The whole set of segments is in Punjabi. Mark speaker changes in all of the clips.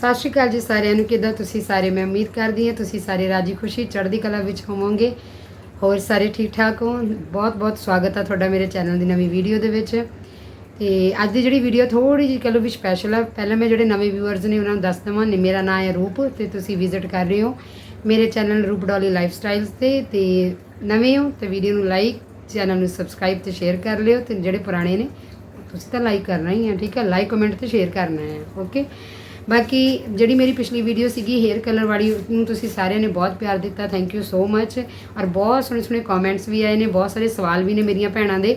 Speaker 1: ਸਤਿ ਸ਼੍ਰੀ ਅਕਾਲ ਜੀ ਸਾਰਿਆਂ ਨੂੰ। ਕਿੱਦਾਂ ਤੁਸੀਂ ਸਾਰੇ? ਮੈਂ ਉਮੀਦ ਕਰਦੀ ਹਾਂ ਤੁਸੀਂ ਸਾਰੇ ਰਾਜੀ ਖੁਸ਼ੀ ਚੜ੍ਹਦੀ ਕਲਾ ਵਿੱਚ ਹੋਵੋਗੇ। ਹੋਰ ਸਾਰੇ ਠੀਕ ਠਾਕ ਹੋ? ਬਹੁਤ ਬਹੁਤ ਸਵਾਗਤ ਆ ਤੁਹਾਡਾ ਮੇਰੇ ਚੈਨਲ ਦੀ ਨਵੀਂ ਵੀਡੀਓ ਦੇ ਵਿੱਚ। ਤੇ ਅੱਜ ਦੀ ਜਿਹੜੀ ਵੀਡੀਓ ਥੋੜੀ ਜਿਹੀ ਕਹ ਲਓ ਵੀ ਸਪੈਸ਼ਲ ਆ। ਪਹਿਲਾਂ ਮੈਂ ਜਿਹੜੇ ਨਵੇਂ ਵਿਊਅਰਸ ਨੇ ਉਹਨਾਂ ਨੂੰ ਦੱਸ ਦਵਾਂ। ਨੇ, ਮੇਰਾ ਨਾਮ ਹੈ ਰੂਪ ਤੇ ਤੁਸੀਂ ਵਿਜ਼ਿਟ ਕਰ ਰਹੇ ਹੋ ਮੇਰੇ ਚੈਨਲ ਰੂਪ ਡੋਲੀ ਲਾਈਫ ਸਟਾਈਲਸ ਤੇ। ਤੇ ਨਵੇਂ ਹੋ ਤੇ ਵੀਡੀਓ ਨੂੰ ਲਾਈਕ ਚੈਨਲ ਨੂੰ ਸਬਸਕ੍ਰਾਈਬ ਤੇ ਸ਼ੇਅਰ ਕਰ ਲਿਓ। ਤੇ ਜਿਹੜੇ ਪੁਰਾਣੇ ਨੇ, ਤੁਸੀਂ ਤਾਂ ਲਾਈਕ ਕਰਨਾ ਹੀ ਹੈ ਠੀਕ ਹੈ ਲਾਈਕ ਕਮੈਂਟ ਤੇ ਸ਼ੇਅਰ ਕਰਨਾ ਹੈ ਓਕੇ ਬਾਕੀ ਜਿਹੜੀ ਮੇਰੀ ਪਿਛਲੀ ਵੀਡੀਓ ਸੀਗੀ ਹੇਅਰ ਕਲਰ ਵਾਲੀ ਨੂੰ ਤੁਸੀਂ ਸਾਰਿਆਂ ਨੇ ਬਹੁਤ ਪਿਆਰ ਦਿੱਤਾ ਥੈਂਕ ਯੂ ਸੋ ਮੱਚ ਔਰ ਬਹੁਤ ਸੋਹਣੇ ਸੋਹਣੇ ਕਮੈਂਟਸ ਵੀ ਆਏ ਨੇ, ਬਹੁਤ ਸਾਰੇ ਸਵਾਲ ਵੀ ਨੇ ਮੇਰੀਆਂ ਭੈਣਾਂ ਦੇ।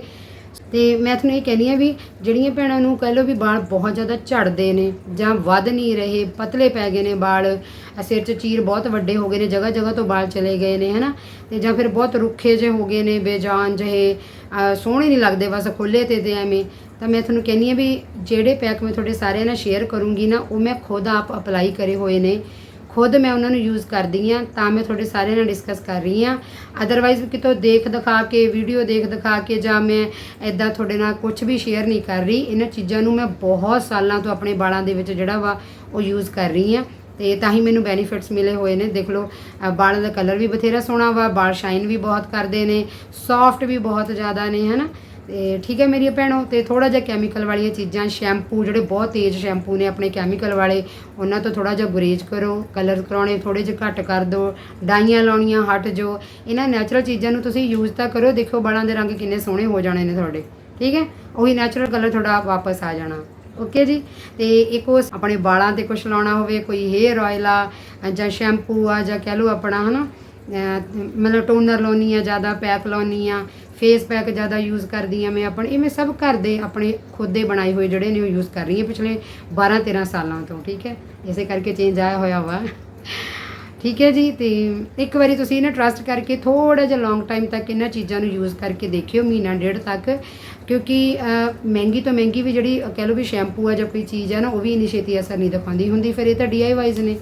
Speaker 1: ਤੇ ਮੈਂ ਤੁਹਾਨੂੰ ਇਹ ਕਹਿੰਦੀ ਆ ਵੀ ਜਿਹੜੀਆਂ ਭੈਣਾਂ ਨੂੰ ਕਹਿ ਲਓ ਵੀ ਵਾਲ ਬਹੁਤ ਜ਼ਿਆਦਾ ਝੜਦੇ ਨੇ ਜਾਂ ਵੱਧ ਨਹੀਂ ਰਹੇ, ਪਤਲੇ ਪੈ ਗਏ ਨੇ ਵਾਲ ਸਿਰ 'ਚ ਚੀਰ ਬਹੁਤ ਵੱਡੇ ਹੋ ਗਏ ਨੇ, ਜਗ੍ਹਾ ਜਗ੍ਹਾ ਤੋਂ ਵਾਲ ਚਲੇ ਗਏ ਨੇ, ਹਨਾ? ਤੇ ਜਾਂ ਫਿਰ ਬਹੁਤ ਰੁੱਖੇ ਜਿਹੇ ਹੋ ਗਏ ਨੇ, ਬੇਜਾਨ ਜਿਹੇ ਸੋਹਣੇ ਨਹੀਂ ਲੱਗਦੇ, ਬਸ ਖੁੱਲੇ ਤੇ ਤੇ ਐਵੇਂ। ਤਾਂ ਮੈਂ ਤੁਹਾਨੂੰ ਕਹਿੰਦੀ ਆ ਵੀ ਜਿਹੜੇ ਪੈਕ ਮੈਂ ਤੁਹਾਡੇ ਸਾਰਿਆਂ ਨਾਲ ਸ਼ੇਅਰ ਕਰੂੰਗੀ ਨਾ, ਉਹ ਮੈਂ ਖੁਦ ਆਪ ਅਪਲਾਈ ਕਰੇ ਹੋਏ ਨੇ। ਖੁਦ ਮੈਂ ਉਹਨਾਂ ਨੂੰ ਯੂਜ਼ ਕਰਦੀ ਆ ਤਾਂ ਮੈਂ ਤੁਹਾਡੇ ਸਾਰਿਆਂ ਨਾਲ ਡਿਸਕਸ ਕਰ ਰਹੀ ਆ ਅਦਰਵਾਈਜ਼ ਕਿਤੋਂ ਦੇਖ ਦਿਖਾ ਕੇ ਵੀਡੀਓ ਦੇਖ ਦਿਖਾ ਕੇ ਜਾਂ ਮੈਂ ਐਦਾਂ ਤੁਹਾਡੇ ਨਾਲ ਕੁਝ ਵੀ ਸ਼ੇਅਰ ਨਹੀਂ ਕਰ ਰਹੀ ਇਹਨਾਂ ਚੀਜ਼ਾਂ ਨੂੰ ਮੈਂ ਬਹੁਤ ਸਾਲਾਂ ਤੋਂ ਆਪਣੇ ਵਾਲਾਂ ਦੇ ਵਿੱਚ ਜਿਹੜਾ ਵਾ ਉਹ ਯੂਜ਼ ਕਰ ਰਹੀ ਆ ਤੇ ਤਾਂ ਹੀ ਮੈਨੂੰ ਬੈਨੀਫਿਟਸ ਮਿਲੇ ਹੋਏ ਨੇ। ਦੇਖ ਲਓ ਅ, ਦਾ ਕਲਰ ਵੀ ਬਥੇਰਾ ਸੋਹਣਾ ਵਾ ਵਾਲ ਸ਼ਾਈਨ ਵੀ ਬਹੁਤ ਕਰਦੇ ਨੇ ਸੌਫਟ ਵੀ ਬਹੁਤ ਜ਼ਿਆਦਾ ਨੇ ਹਨਾ? ਤੇ ਠੀਕ ਹੈ ਮੇਰੀਆਂ ਭੈਣੋ, ਤੇ ਥੋੜਾ ਜਿਹਾ ਕੈਮੀਕਲ ਵਾਲੀਆਂ ਚੀਜ਼ਾਂ ਸ਼ੈਂਪੂ ਜਿਹੜੇ ਬਹੁਤ ਤੇਜ਼ ਸ਼ੈਂਪੂ ਨੇ ਆਪਣੇ ਕੈਮੀਕਲ ਵਾਲੇ, ਉਹਨਾਂ ਤੋਂ ਥੋੜਾ ਜਿਹਾ ਗੁਰੇਜ਼ ਕਰੋ ਕਲਰ ਕਰਾਉਣੇ ਥੋੜੇ ਜਿਹਾ ਘੱਟ ਕਰ ਦਿਓ ਡਾਈਆਂ ਲਾਉਣੀਆਂ ਹਟ ਜਾਓ, ਇਹਨਾਂ ਨੈਚੁਰਲ ਚੀਜ਼ਾਂ ਨੂੰ ਤੁਸੀਂ ਯੂਜ਼ ਤਾਂ ਕਰੋ ਦੇਖੋ ਬਾਲਾਂ ਦੇ ਰੰਗ ਕਿੰਨੇ ਸੋਹਣੇ ਹੋ ਜਾਣੇ ਨੇ ਤੁਹਾਡੇ, ਠੀਕ ਹੈ? ਉਹੀ ਨੈਚੁਰਲ ਕਲਰ ਤੁਹਾਡਾ ਵਾਪਸ ਆ ਜਾਣਾ ਓਕੇ ਜੀ? ਤੇ ਇੱਕ ਉਹ ਆਪਣੇ ਵਾਲਾਂ ਤੇ ਕੁਝ ਲਾਉਣਾ ਹੋਵੇ, ਕੋਈ ਹੇਅਰ ਆਇਲ ਆ, ਜਾਂ ਸ਼ੈਂਪੂ ਆ, ਜਾਂ ਕਹਿ ਲਓ ਆਪਣਾ, ਹਨਾ? ਅਹ ਮਤਲਬ ਟੋਨਰ ਲਾਉਣੀ ਆ ਜ਼ਿਆਦਾ ਪੈਕ ਲਾਉਣੀ ਆ ਫੇਸ ਪੈਕ ਜ਼ਿਆਦਾ ਯੂਜ਼ ਕਰਦੀ ਆ ਮੈਂ ਆਪਣੇ ਇਹ ਮੈਂ ਸਭ ਘਰ ਦੇ ਆਪਣੇ ਖੁਦ ਦੇ ਬਣਾਏ ਹੋਏ ਜਿਹੜੇ ਨੇ ਉਹ ਯੂਜ਼ ਕਰ ਰਹੀ ਹਾਂ ਪਿਛਲੇ 12 13 ਸਾਲਾਂ ਤੋਂ ਠੀਕ ਹੈ? ਇਸੇ ਕਰਕੇ ਚੇਂਜ ਆਇਆ ਹੋਇਆ ਵਾ। ਠੀਕ ਹੈ ਜੀ ਤੇ ਇੱਕ ਵਾਰੀ ਤੁਸੀਂ ਨਾ ਟਰਸਟ ਕਰਕੇ ਥੋੜਾ ਜਿਹਾ ਲੌਂਗ ਟਾਈਮ ਤੱਕ ਇਹਨਾਂ ਚੀਜ਼ਾਂ ਨੂੰ ਯੂਜ਼ ਕਰਕੇ ਦੇਖਿਓ ਮਹੀਨਾ ਡੇਢ ਤੱਕ। ਕਿਉਂਕਿ ਮਹਿੰਗੀ ਤੋਂ ਮਹਿੰਗੀ ਵੀ ਜਿਹੜੀ ਅਹ, ਕਹਿ ਲਓ ਵੀ ਸ਼ੈਂਪੂ ਆ ਜਾਂ ਕੋਈ ਚੀਜ਼ ਆ ਨਾ ਉਹ ਵੀ ਇੰਨੀ ਛੇਤੀ ਅਸਰ ਨਹੀਂ ਦਿਖਾਉਂਦੀ ਹੁੰਦੀ ਫਿਰ ਇਹ ਤਾਂ ਡੀਆਈਵਾਈਜ਼ ਨੇ।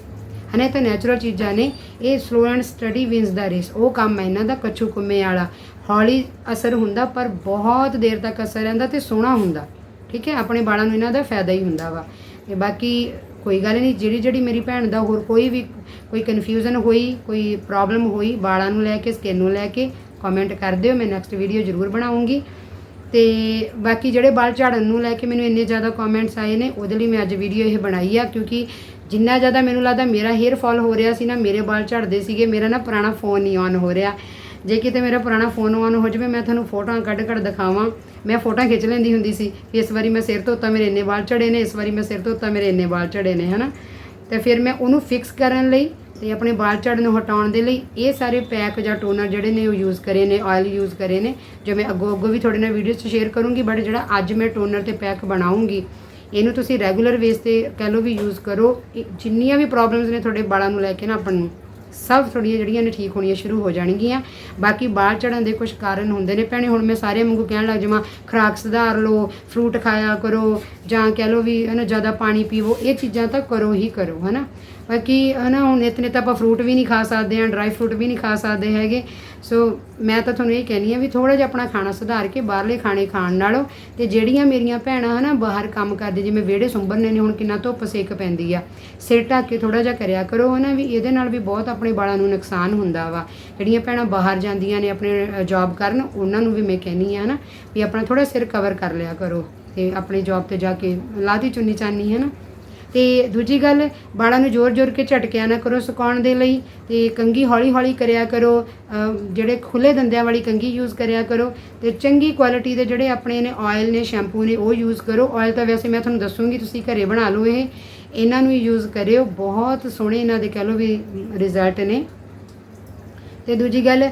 Speaker 1: ਹਨੇ ਤਾਂ ਨੈਚੁਰਲ ਚੀਜ਼ਾਂ ਨੇ। ਇਹ slow and steady wins the race ਉਹ ਕੰਮ ਹੈ। ਇਹਨਾਂ ਦਾ ਕੱਛੂ ਕੁੰਮੇ ਵਾਲਾ। ਹੌਲੀ ਅਸਰ ਹੁੰਦਾ, ਪਰ ਬਹੁਤ ਦੇਰ ਤੱਕ ਅਸਰ ਰਹਿੰਦਾ ਤੇ ਸੋਹਣਾ ਹੁੰਦਾ। ਠੀਕ ਹੈ? ਆਪਣੇ ਬਾਲਾਂ ਨੂੰ ਇਹਨਾਂ ਦਾ ਫਾਇਦਾ ਹੀ ਹੁੰਦਾ ਵਾ। ਤੇ ਬਾਕੀ ਕੋਈ ਗੱਲ ਨਹੀਂ, ਜਿਹੜੀ ਜਿਹੜੀ ਮੇਰੀ ਭੈਣ ਦਾ ਹੋਰ ਕੋਈ ਵੀ ਕੋਈ ਕਨਫਿਊਜ਼ਨ ਹੋਈ, ਕੋਈ ਪ੍ਰੋਬਲਮ ਹੋਈ ਬਾਲਾਂ ਨੂੰ ਲੈ ਕੇ ਸਕਿਨ ਨੂੰ ਲੈ ਕੇ ਕਮੈਂਟ ਕਰ ਦਿਓ। ਮੈਂ ਨੈਕਸਟ ਵੀਡੀਓ ਜ਼ਰੂਰ ਬਣਾਉਂਗੀ। ਤੇ ਬਾਕੀ ਜਿਹੜੇ ਬਾਲ ਝਾੜਨ ਨੂੰ ਲੈ ਕੇ ਮੈਨੂੰ ਇੰਨੇ ਜ਼ਿਆਦਾ ਕਮੈਂਟਸ ਆਏ ਨੇ, ਉਹਦੇ ਲਈ ਮੈਂ ਅੱਜ ਵੀਡੀਓ ਇਹ ਬਣਾਈ ਆ, ਕਿਉਂਕਿ ਜਿੰਨਾ ਜ਼ਿਆਦਾ ਮੈਨੂੰ ਲੱਗਦਾ ਮੇਰਾ ਹੇਅਰ ਫਾਲ ਹੋ ਰਿਹਾ ਸੀ ਨਾ, ਮੇਰੇ ਵਾਲ ਝੜਦੇ ਸੀਗੇ, ਮੇਰਾ ਨਾ ਪੁਰਾਣਾ ਫੋਨ ਨਹੀਂ ਔਨ ਹੋ ਰਿਹਾ। ਜੇ ਕਿਤੇ ਮੇਰਾ ਪੁਰਾਣਾ ਫੋਨ ਔਨ ਹੋ ਜਾਵੇ, ਮੈਂ ਤੁਹਾਨੂੰ ਫੋਟੋਆਂ ਕੱਢ ਕੱਢ ਦਿਖਾਵਾਂ। ਮੈਂ ਫੋਟੋਆਂ ਖਿੱਚ ਲੈਂਦੀ ਹੁੰਦੀ ਸੀ ਕਿ ਇਸ ਵਾਰੀ ਮੈਂ ਸਿਰ ਧੋਤਾ, ਮੇਰੇ ਇੰਨੇ ਵਾਲ ਝੜੇ ਨੇ, ਇਸ ਵਾਰੀ ਮੈਂ ਸਿਰ ਧੋਤਾ, ਮੇਰੇ ਇੰਨੇ ਵਾਲ ਝੜੇ ਨੇ, ਹਨਾ? ਤੇ ਫਿਰ ਮੈਂ ਉਹਨੂੰ ਫਿਕਸ ਕਰਨ ਲਈ ਤੇ ਆਪਣੇ ਵਾਲ ਝੜਨ ਨੂੰ ਹਟਾਉਣ ਦੇ ਲਈ ਇਹ ਸਾਰੇ ਪੈਕ ਜਾਂ ਟੋਨਰ ਜਿਹੜੇ ਨੇ ਉਹ ਯੂਜ਼ ਕਰੇ ਨੇ ਆਇਲ ਯੂਜ਼ ਕਰੇ ਨੇ, ਜੋ ਮੈਂ ਅੱਗੋਂ ਅੱਗੋਂ ਵੀ ਤੁਹਾਡੇ ਨਾਲ ਵੀਡੀਓਜ਼ 'ਚ ਸ਼ੇਅਰ ਕਰੂੰਗੀ ਬਟ ਜਿਹੜਾ ਅੱਜ ਮੈਂ ਟੋਨਰ ਤੇ ਪੈਕ ਬਣਾਉਂਗੀ ਇਹਨੂੰ ਤੁਸੀਂ ਰੈਗੂਲਰ ਬੇਸ ਤੇ ਕਹਿ ਲਓ ਵੀ ਯੂਜ਼ ਕਰੋ। ਜਿੰਨੀਆਂ ਵੀ ਪ੍ਰੋਬਲਮਸ ਨੇ ਤੁਹਾਡੇ ਬਾਲਾਂ ਨੂੰ ਲੈ ਕੇ ਨਾ ਆਪਾਂ ਨੂੰ, ਸਭ ਥੋੜੀਆਂ ਜਿਹੜੀਆਂ ਨੇ ਠੀਕ ਹੋਣੀਆਂ ਸ਼ੁਰੂ ਹੋ ਜਾਣਗੀਆਂ। ਬਾਕੀ ਵਾਲ ਝੜਨ ਦੇ ਕੁਝ ਕਾਰਨ ਹੁੰਦੇ ਨੇ ਭੈਣੇ, ਹੁਣ ਮੈਂ ਸਾਰੇ ਵਾਂਗੂ ਕਹਿਣ ਲੱਗ ਜਾਵਾਂ, ਖੁਰਾਕ ਸੁਧਾਰ ਲਓ ਫਰੂਟ ਖਾਇਆ ਕਰੋ ਜਾਂ ਕਹਿ ਲਓ ਵੀ, ਹਨਾ, ਜ਼ਿਆਦਾ ਪਾਣੀ ਪੀਵੋ, ਇਹ ਚੀਜ਼ਾਂ ਤਾਂ ਕਰੋ ਹੀ ਕਰੋ, ਹਨਾ। ਬਾਕੀ ਹਨਾ ਹੁਣ ਨਿਤ ਤਾਂ ਆਪਾਂ ਫਰੂਟ ਵੀ ਨਹੀਂ ਖਾ ਸਕਦੇ ਆ ਡਰਾਈ ਫਰੂਟ ਵੀ ਨਹੀਂ ਖਾ ਸਕਦੇ ਹੈਗੇ। ਸੋ ਮੈਂ ਤਾਂ ਤੁਹਾਨੂੰ ਇਹ ਕਹਿੰਦੀ ਆ ਵੀ ਥੋੜਾ ਜਿਹਾ ਆਪਣਾ ਖਾਣਾ ਸੁਧਾਰ ਕੇ ਬਾਹਰਲੇ ਖਾਣੇ ਖਾਣ ਨਾਲੋਂ ਤੇ ਜਿਹੜੀਆਂ ਮੇਰੀਆਂ ਭੈਣਾਂ, ਹਨਾ, ਬਾਹਰ ਕੰਮ ਕਰਦੇ, ਜਿਵੇਂ ਵਿਹੜੇ ਸੁੰਬਰਨੇ ਨੇ, ਹੁਣ ਕਿੰਨਾ ਧੁੱਪ ਸੇਕ ਪੈਂਦੀ ਆ। ਸਿਰ ਢੱਕ ਕੇ ਥੋੜਾ ਜਿਹਾ ਕਰਿਆ ਕਰੋ, ਹਨਾ, ਵੀ ਇਹਦੇ ਨਾਲ ਵੀ ਬਹੁਤ ਆਪਣੇ ਬਾਲਾਂ ਨੂੰ ਨੁਕਸਾਨ ਹੁੰਦਾ ਵਾ। ਜਿਹੜੀਆਂ ਭੈਣਾਂ ਬਾਹਰ ਜਾਂਦੀਆਂ ਨੇ, ਆਪਣੇ ਜੌਬ ਕਰਨ, ਉਹਨਾਂ ਨੂੰ ਵੀ ਮੈਂ ਕਹਿੰਦੀ ਆ ਹਨਾ, ਵੀ ਆਪਣਾ ਥੋੜਾ ਸਿਰ ਕਵਰ ਕਰ ਲਿਆ ਕਰੋ ਤੇ ਆਪਣੀ ਜੌਬ ਤੇ ਜਾ ਕੇ ਲਾਦੀ ਚੁੰਨੀ ਚਾਨੀ ਨਾ ਤੇ ਦੂਜੀ ਗੱਲ ਬਾਲਾਂ ਨੂੰ ਜ਼ੋਰ-ਜ਼ੋਰ ਕੇ ਝਟਕਿਆ ਨਾ ਕਰੋ ਸੁਕਾਉਣ ਦੇ ਲਈ ਤੇ ਕੰਗੀ ਹੌਲੀ-ਹੌਲੀ ਕਰਿਆ ਕਰੋ ਜਿਹੜੇ ਖੁੱਲੇ ਦੰਦਿਆਂ ਵਾਲੀ ਕੰਗੀ ਯੂਜ਼ ਕਰਿਆ ਕਰੋ ਤੇ ਚੰਗੀ ਕੁਆਲਿਟੀ ਦੇ ਜਿਹੜੇ ਆਪਣੇ ਨੇ ਆਇਲ ਨੇ ਸ਼ੈਂਪੂ ਨੇ, ਉਹ ਯੂਜ਼ ਕਰੋ। ਆਇਲ ਤਾਂ ਵੈਸੇ ਮੈਂ ਤੁਹਾਨੂੰ ਦੱਸੂਗੀ, ਤੁਸੀਂ ਘਰੇ ਬਣਾ ਲਓ ਇਹ। ਇਹਨਾਂ ਨੂੰ ਯੂਜ਼ ਕਰਿਓ। ਬਹੁਤ ਸੋਹਣੇ ਇਹਨਾਂ ਦੇ ਕਹਿ ਲਓ ਵੀ ਰਿਜ਼ਲਟ ਨੇ। ਤੇ ਦੂਜੀ ਗੱਲ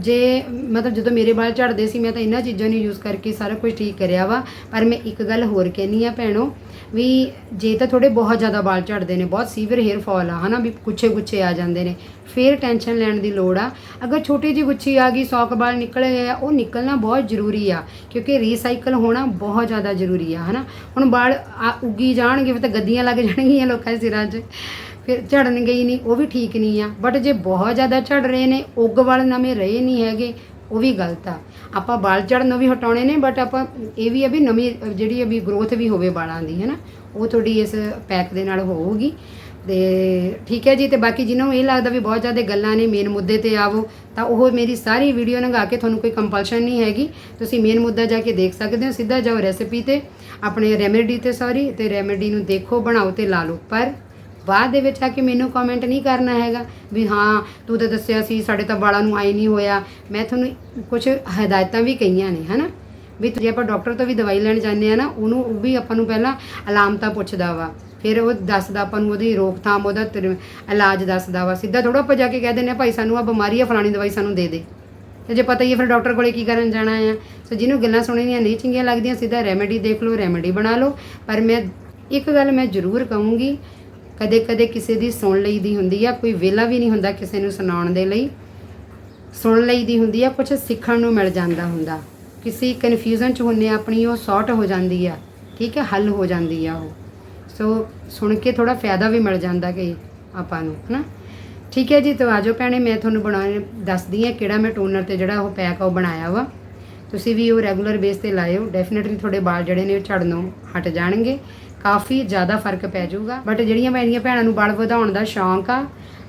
Speaker 1: ਜੇ ਮਤਲਬ ਜਦੋਂ ਮੇਰੇ ਵਾਲ ਝੜਦੇ ਸੀ, ਮੈਂ ਤਾਂ ਇਹਨਾਂ ਚੀਜ਼ਾਂ ਨੂੰ ਯੂਜ਼ ਕਰਕੇ ਸਾਰਾ ਕੁਝ ਠੀਕ ਕਰਿਆ ਵਾ। ਪਰ ਮੈਂ ਇੱਕ ਗੱਲ ਹੋਰ ਕਹਿਨੀ ਆ ਭੈਣੋ ਵੀ ਜੇ ਤਾਂ ਥੋੜੇ ਬਹੁਤ ਜ਼ਿਆਦਾ ਵਾਲ ਝੜਦੇ ਨੇ, ਬਹੁਤ ਸੀਵਰ ਹੇਅਰ ਫਾਲ ਆ, ਹਨਾ, ਵੀ ਗੁੱਛੇ ਗੁੱਛੇ ਆ ਜਾਂਦੇ ਨੇ, ਫਿਰ ਟੈਨਸ਼ਨ ਲੈਣ ਦੀ ਲੋੜ ਆ। ਅਗਰ ਛੋਟੀ ਜਿਹੀ ਗੁੱਛੀ ਆ ਗਈ 100 ਕੁ ਵਾਲ ਨਿਕਲ ਗਏ ਆ, ਉਹ ਨਿਕਲਣਾ ਬਹੁਤ ਜ਼ਰੂਰੀ ਆ, ਕਿਉਂਕਿ ਰੀਸਾਈਕਲ ਹੋਣਾ ਬਹੁਤ ਜ਼ਿਆਦਾ ਜ਼ਰੂਰੀ ਆ, ਹਨਾ। ਹੁਣ ਵਾਲ ਆ- ਉੱਗੀ ਜਾਣਗੇ, ਫਿਰ ਤਾਂ ਗੱਦੀਆਂ ਲੱਗ ਜਾਣਗੀਆਂ ਲੋਕਾਂ ਦੇ ਸਿਰਾਂ 'ਚ, ਫਿਰ ਝੜਨਗੇ ਹੀ ਨਹੀਂ, ਉਹ ਵੀ ਠੀਕ ਨਹੀਂ ਆ। ਬਟ ਜੇ ਬਹੁਤ ਜ਼ਿਆਦਾ ਝੜ ਰਹੇ ਨੇ, ਉੱਗ ਵਾਲ ਨਵੇਂ ਰਹੇ ਨਹੀਂ ਹੈਗੇ ਉਹ ਵੀ ਗਲਤ ਆ। ਆਪਾਂ ਵਾਲ ਝੜਨ ਨੂੰ ਵੀ ਹਟਾਉਣੇ ਨੇ ਬਟ ਆਪਾਂ ਇਹ ਵੀ ਆ ਵੀ ਨਵੀਂ, ਜਿਹੜੀ ਆ ਵੀ ਗਰੋਥ ਵੀ ਹੋਵੇ ਵਾਲਾਂ ਦੀ ਹੈ ਨਾ ਉਹ ਤੁਹਾਡੀ ਇਸ ਪੈਕ ਦੇ ਨਾਲ ਹੋਊਗੀ। ਤੇ ਠੀਕ ਹੈ ਜੀ, ਤੇ ਬਾਕੀ ਜਿਹਨਾਂ ਨੂੰ ਇਹ ਲੱਗਦਾ ਵੀ ਬਹੁਤ ਜ਼ਿਆਦਾ ਗੱਲਾਂ ਨੇ ਮੇਨ ਮੁੱਦੇ ਤੇ ਆਵੋ, ਤਾਂ ਉਹ ਮੇਰੀ ਸਾਰੀ ਵੀਡੀਓ ਲੰਘਾ ਕੇ ਤੁਹਾਨੂੰ ਕੋਈ ਕੰਪਲਸ਼ਨ ਨਹੀਂ ਹੈਗੀ। ਤੁਸੀਂ ਮੇਨ ਮੁੱਦਾ ਜਾ ਕੇ ਦੇਖ ਸਕਦੇ ਹੋ, ਸਿੱਧਾ ਜਾਓ ਰੈਸਿਪੀ ਤੇ, ਆਪਣੇ ਰੈਮੇਡੀ ਤੇ ਸੌਰੀ ਤੇ ਰੈਮੇਡੀ ਨੂੰ ਦੇਖੋ, ਬਣਾਓ ਤੇ ਲਾ ਲਓ। ਪਰ ਬਾਅਦ ਦੇ ਵਿੱਚ ਆ ਕੇ ਮੈਨੂੰ ਕਮੈਂਟ ਨਹੀਂ ਕਰਨਾ ਹੈਗਾ ਵੀ ਹਾਂ, ਤੂੰ ਤਾਂ ਦੱਸਿਆ ਸੀ, ਸਾਡੇ ਤਾਂ ਵਾਲਾਂ ਨੂੰ ਆਈ ਨਹੀਂ ਹੋਇਆ। ਮੈਂ ਤੁਹਾਨੂੰ ਕੁਝ ਹਦਾਇਤਾਂ ਵੀ ਕਹੀਆਂ ਨੇ, ਹਨਾ? ਵੀ ਜੇ ਆਪਾਂ ਡਾਕਟਰ ਤੋਂ ਵੀ ਦਵਾਈ ਲੈਣ ਜਾਂਦੇ ਆ ਨਾ, ਉਹਨੂੰ ਉਹ ਵੀ ਆਪਾਂ ਨੂੰ ਪਹਿਲਾਂ ਅਲਾਮਤਾਂ ਪੁੱਛਦਾ ਵਾ। ਫਿਰ ਉਹ ਦੱਸਦਾ ਆਪਾਂ ਨੂੰ ਉਹਦੀ ਰੋਕਥਾਮ, ਉਹਦਾ ਤਰ- ਇਲਾਜ ਦੱਸਦਾ ਵਾ। ਸਿੱਧਾ ਥੋੜਾ ਆਪਾਂ ਜਾ ਕੇ ਕਹਿ ਦਿੰਦੇ ਆ, ਭਾਈ ਸਾਨੂੰ ਆ ਬਿਮਾਰੀ ਆ, ਫਲਾਣੀ ਦਵਾਈ ਸਾਨੂੰ ਦੇ ਦੇ। ਤੇ ਜੇ ਪਤਾ ਹੀ ਹੈ ਫਿਰ ਡਾਕਟਰ ਕੋਲੇ ਕੀ ਕਰਨ ਜਾਣਾ ਆ? ਸੋ ਜਿਹਨੂੰ ਗੱਲਾਂ ਸੁਣਨੀਆਂ ਨਹੀਂ ਚੰਗੀਆਂ ਲੱਗਦੀਆਂ, ਸਿੱਧਾ ਰੈਮੇਡੀ ਦੇਖ ਲਓ ਰੈਮੇਡੀ ਬਣਾ ਲਓ। ਪਰ ਮੈਂ, ਇੱਕ ਗੱਲ ਮੈਂ ਜ਼ਰੂਰ ਕਹੂੰਗੀ ਕਦੇ ਕਦੇ ਕਿਸੇ ਦੀ ਸੁਣ ਲਈ ਦੀ ਹੁੰਦੀ ਆ, ਕੋਈ ਵੇਲਾ ਵੀ ਨਹੀਂ ਹੁੰਦਾ ਕਿਸੇ ਨੂੰ ਸੁਣਾਉਣ ਦੇ ਲਈ। ਸੁਣ ਲਈ ਦੀ ਹੁੰਦੀ ਆ ਕੁਝ ਸਿੱਖਣ ਨੂੰ ਮਿਲ ਜਾਂਦਾ ਹੁੰਦਾ। ਕਿਸੇ ਕਨਫਿਊਜ਼ਨ ਚ ਹੁੰਨੇ ਆਪਣੀ ਉਹ ਸੌਟ ਹੋ ਜਾਂਦੀ ਆ, ਠੀਕ ਹੈ, ਹੱਲ ਹੋ ਜਾਂਦੀ ਆ ਉਹ। ਸੋ ਸੁਣ ਕੇ ਥੋੜਾ ਫਾਇਦਾ ਵੀ ਮਿਲ ਜਾਂਦਾ ਕਿ ਆਪਾਂ ਨੂੰ, ਹਨਾ? ਠੀਕ ਹੈ ਜੀ, ਤਾਂ ਆਜੋ ਭੈਣੇ, ਮੈਂ ਤੁਹਾਨੂੰ ਬਣਾ ਦੱਸਦੀ ਆ ਕਿਹੜਾ ਮੈਂ ਟੋਨਰ ਤੇ ਜਿਹੜਾ ਉਹ ਪੈਕ ਆ, ਉਹ ਬਣਾਇਆ ਵਾ। ਤੁਸੀਂ ਵੀ ਉਹ ਰੈਗੂਲਰ ਬੇਸ ਤੇ ਲਾਇਓ ਡੈਫੀਨਿਟਲੀ ਤੁਹਾਡੇ ਵਾਲ ਜਿਹੜੇ ਨੇ ਉਹ ਝੜਨੋਂ ਹਟ ਜਾਣਗੇ। ਕਾਫੀ ਜ਼ਿਆਦਾ ਫ਼ਰਕ ਪੈ ਜਾਊਗਾ। ਬਟ ਜਿਹੜੀਆਂ ਮੇਰੀਆਂ ਭੈਣਾਂ ਨੂੰ ਬਲ ਵਧਾਉਣ ਦਾ ਸ਼ੌਂਕ ਆ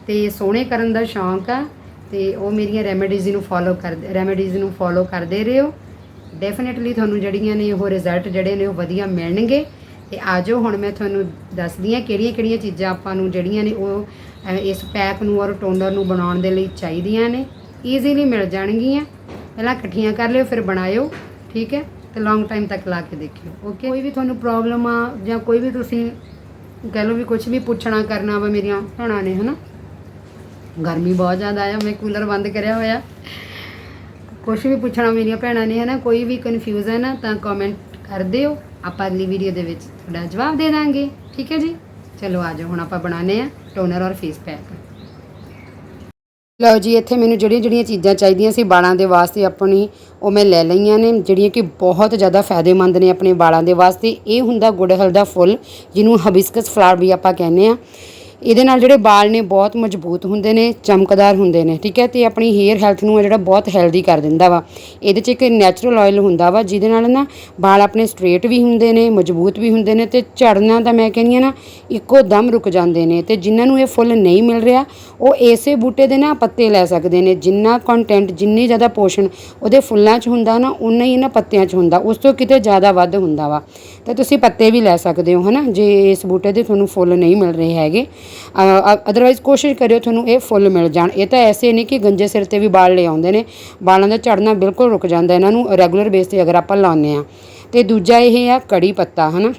Speaker 1: ਤੇ ਸੋਹਣੇ ਕਰਨ ਦਾ ਸ਼ੌਂਕ ਆ, ਤੇ ਉਹ ਮੇਰੀਆਂ ਰੈਮੇਡੀਜ਼ ਨੂੰ ਫੋਲੋ ਕਰਦੇ ਰੈਮੇਡੀਜ਼ ਨੂੰ ਫੋਲੋ ਕਰਦੇ ਰਹੋ। ਡੈਫੀਨਿਟਲੀ ਤੁਹਾਨੂੰ ਜਿਹੜੀਆਂ ਨੇ ਉਹ ਰਿਜ਼ਲਟ ਜਿਹੜੇ ਨੇ ਉਹ ਵਧੀਆ ਮਿਲਣਗੇ। ਤੇ ਆਜੋ, ਹੁਣ ਮੈਂ ਤੁਹਾਨੂੰ ਦੱਸਦੀ ਹਾਂ ਕਿਹੜੀਆਂ ਕਿਹੜੀਆਂ ਚੀਜ਼ਾਂ ਆਪਾਂ ਨੂੰ ਜਿਹੜੀਆਂ ਨੇ ਉਹ ਇਸ ਪੈਕ ਨੂੰ ਔਰ ਟੋਨਰ ਨੂੰ ਬਣਾਉਣ ਦੇ ਲਈ ਚਾਹੀਦੀਆਂ ਨੇ। ਈਜ਼ੀਲੀ ਮਿਲ ਜਾਣਗੀਆਂ। ਪਹਿਲਾਂ ਇਕੱਠੀਆਂ ਕਰ ਲਿਓ, ਫਿਰ ਬਣਾਇਓ। ਠੀਕ ਹੈ? ਤੇ ਲੌਂਗ ਟਾਈਮ ਤੱਕ ਲਾ ਕੇ ਦੇਖਿਓ ਓਕੇ ਕੋਈ ਵੀ ਤੁਹਾਨੂੰ ਪ੍ਰੋਬਲਮ ਆ ਜਾਂ ਕੋਈ ਵੀ ਤੁਸੀਂ ਕਹਿ ਲਓ ਵੀ ਕੁਝ ਵੀ ਪੁੱਛਣਾ ਕਰਨਾ ਵਾ ਮੇਰੀਆਂ ਭੈਣਾਂ ਨੇ, ਹਨਾ? ਗਰਮੀ ਬਹੁਤ ਜ਼ਿਆਦਾ ਆ, ਮੈਂ ਕੂਲਰ ਬੰਦ ਕਰਿਆ ਹੋਇਆ। ਕੁਝ ਵੀ ਪੁੱਛਣਾ ਮੇਰੀਆਂ ਭੈਣਾਂ ਨੇ, ਹਨਾ? ਕੋਈ ਵੀ ਕਨਫਿਊਜ਼ਨ ਆ ਤਾਂ ਕਮੈਂਟ ਕਰ ਦਿਓ। ਆਪਾਂ ਅਗਲੀ ਵੀਡੀਓ ਦੇ ਵਿੱਚ ਤੁਹਾਡਾ ਜਵਾਬ ਦੇ ਦਾਂਗੇ, ਠੀਕ ਹੈ ਜੀ? ਚਲੋ ਆ ਜਾਓ, ਹੁਣ ਆਪਾਂ ਬਣਾਉਂਦੇ ਆ ਟੋਨਰ ਔਰ ਫੇਸ ਪੈਕ ਲਓ ਜੀ, ਇੱਥੇ ਮੈਨੂੰ ਜਿਹੜੀਆਂ ਜਿਹੜੀਆਂ ਚੀਜ਼ਾਂ ਚਾਹੀਦੀਆਂ ਸੀ ਵਾਲਾਂ ਦੇ ਵਾਸਤੇ ਆਪਣੀ, ਉਹ ਮੈਂ ਲੈ ਲਈਆਂ ਨੇ, ਜਿਹੜੀਆਂ ਕਿ ਬਹੁਤ ਜ਼ਿਆਦਾ ਫਾਇਦੇਮੰਦ ਨੇ ਆਪਣੇ ਵਾਲਾਂ ਦੇ ਵਾਸਤੇ। ਇਹ ਹੁੰਦਾ ਗੁੜਹਲ ਦਾ ਫੁੱਲ, ਜਿਹਨੂੰ ਹਬਿਸਕਸ ਫਲਾਵਰ ਵੀ ਆਪਾਂ ਕਹਿੰਦੇ ਆ ਇਹਦੇ ਨਾਲ ਜਿਹੜੇ ਵਾਲ ਨੇ ਬਹੁਤ ਮਜ਼ਬੂਤ ਹੁੰਦੇ ਨੇ, ਚਮਕਦਾਰ ਹੁੰਦੇ ਨੇ, ਠੀਕ ਹੈ? ਤੇ ਆਪਣੀ ਹੇਅਰ ਹੈਲਥ ਨੂੰ ਆ ਜਿਹੜਾ ਬਹੁਤ ਹੈਲਦੀ ਕਰ ਦਿੰਦਾ ਵਾ। ਇਹਦੇ 'ਚ ਇੱਕ ਨੈਚੁਰਲ ਆਇਲ ਹੁੰਦਾ ਵਾ, ਜਿਹਦੇ ਨਾਲ ਨਾ ਵਾਲ ਆਪਣੇ ਸਟ੍ਰੇਟ ਵੀ ਹੁੰਦੇ ਨੇ, ਮਜ਼ਬੂਤ ਵੀ ਹੁੰਦੇ ਨੇ ਤੇ ਝੜਨਾ ਤਾਂ ਮੈਂ ਕਹਿੰਦੀ ਆ ਨਾ, ਇੱਕੋ ਦਮ ਰੁਕ ਜਾਂਦੇ ਨੇ ਤੇ ਜਿਨ੍ਹਾਂ ਨੂੰ ਇਹ ਫੁੱਲ ਨਹੀਂ ਮਿਲ ਰਿਹਾ, ਉਹ ਇਸੇ ਬੂਟੇ ਦੇ ਨਾ ਪੱਤੇ ਲੈ ਸਕਦੇ ਨੇ। ਜਿੰਨਾ ਕੰਟੈਂਟ ਜਿੰਨੀ ਜ਼ਿਆਦਾ ਪੋਸ਼ਣ ਉਹਦੇ ਫੁੱਲਾਂ 'ਚ ਹੁੰਦਾ ਨਾ ਉਨਾ ਹੀ ਇਹਨਾਂ ਪੱਤਿਆਂ 'ਚ ਹੁੰਦਾ, ਉਸ ਤੋਂ ਕਿਤੇ ਜ਼ਿਆਦਾ ਵੱਧ ਹੁੰਦਾ ਵਾ। ਤੇ ਤੁਸੀਂ ਪੱਤੇ ਵੀ ਲੈ ਸਕਦੇ ਹੋ, ਹਨਾ? ਜੇ ਇਸ ਬੂਟੇ ਦੇ ਤੁਹਾਨੂੰ ਫੁੱਲ ਨਹੀਂ ਮਿਲ ਰਹੇ ਹੈਗੇ ਅਦਰਵਾਈਜ਼ ਕੋਸ਼ਿਸ਼ ਕਰਿਓ ਤੁਹਾਨੂੰ ਇਹ ਫੁੱਲ ਮਿਲ ਜਾਣ। ਇਹ ਤਾਂ ਐਸੇ ਨਹੀਂ ਕਿ ਗੰਜੇ ਸਿਰ ਤੇ ਵੀ ਵਾਲ ਲੈ ਆਉਂਦੇ ਨੇ। ਵਾਲਾਂ ਦਾ ਝੜਨਾ ਬਿਲਕੁਲ ਰੁਕ ਜਾਂਦਾ ਇਹਨਾਂ ਨੂੰ ਰੈਗੂਲਰ ਬੇਸ ਤੇ ਅਗਰ ਆਪਾਂ ਲਾਉਂਦੇ ਆ ਤੇ ਦੂਜਾ ਇਹ ਆ ਕੜੀ ਪੱਤਾ ਹਨਾ?